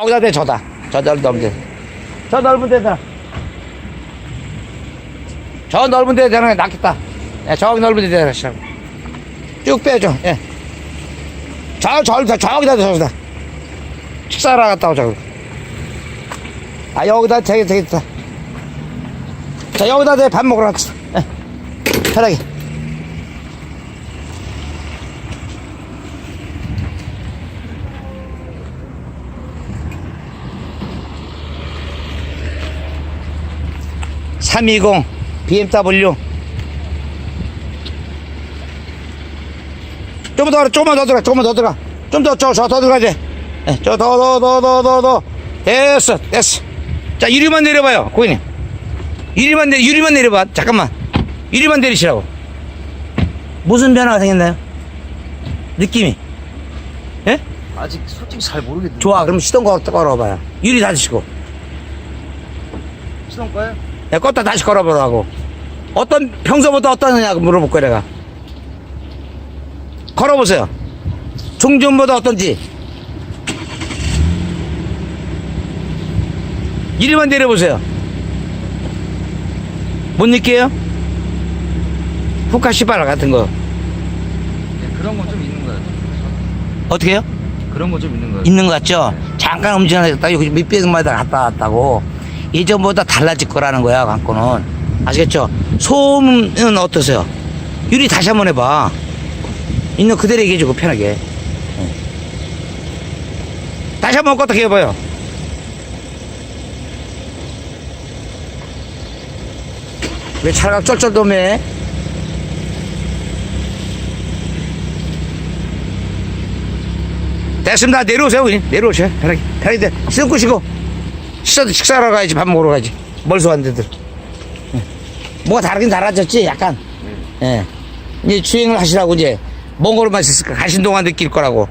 거기다 대 저다. 저 넓은 데. 저 넓은 데다. 저 넓은 데게 낫겠다. 예, 저기 넓은 데 시라고. 쭉 빼줘. 예. 저, 저, 저, 저기다 대 저기다. 식사하러 갔다 오자고. 아, 여기다 되게 되겠다. 자, 여기다 내밥 먹으러 갔어. 예. 편하게. (320) BMW 좀 더, 조금만 더 들어가, 조금만 더 들어가. 좀 더, 저, 저, 더 들어가지. 예, 저, 더, 더, 더, 더, 더, 더. 됐어, 됐어. 자, 유리만 내려봐요, 고객님. 유리만 내, 유리만 내려봐. 잠깐만. 유리만 내리시라고. 무슨 변화가 생겼나요? 느낌이. 예? 아직 솔직히 잘 모르겠는데. 좋아, 그럼 시동 걸, 걸어봐요. 유리 닫으시고. 시동 거예 요? 야, 껐다 다시 걸어보라고. 어떤, 평소보다 어떠느냐고 물어볼 거야, 내가. 걸어보세요. 종전보다 어떤지. 이리만 내려보세요. 못 느껴요? 후카 시발 같은 거. 네, 그런 건 좀 있는 거 같아요. 어떻게 해요? 그런 건좀 있는 거 같아요. 있는 것 같죠? 잠깐 음주하다 여기 밑배경마다 갔다 왔다고 예전보다 달라질 거라는 거야 갖고는 아시겠죠? 소음은 어떠세요? 유리 다시 한번 해봐 있는 그대로 얘기해주고 편하게 예. 다시 한번 껐다 해봐요 왜 차가 쩔쩔도매 됐습니다. 내려오세요, 그냥. 내려오세요. 편하게. 편하게. 돼. 시동 끄시고. 식사도 식사하러 가야지. 밥 먹으러 가야지. 멀서 왔는데들. 예. 뭐가 다르긴 달라졌지, 약간. 예. 이제 주행을 하시라고 이제. 몽골로만 있었을까. 가신 동안 느낄 거라고.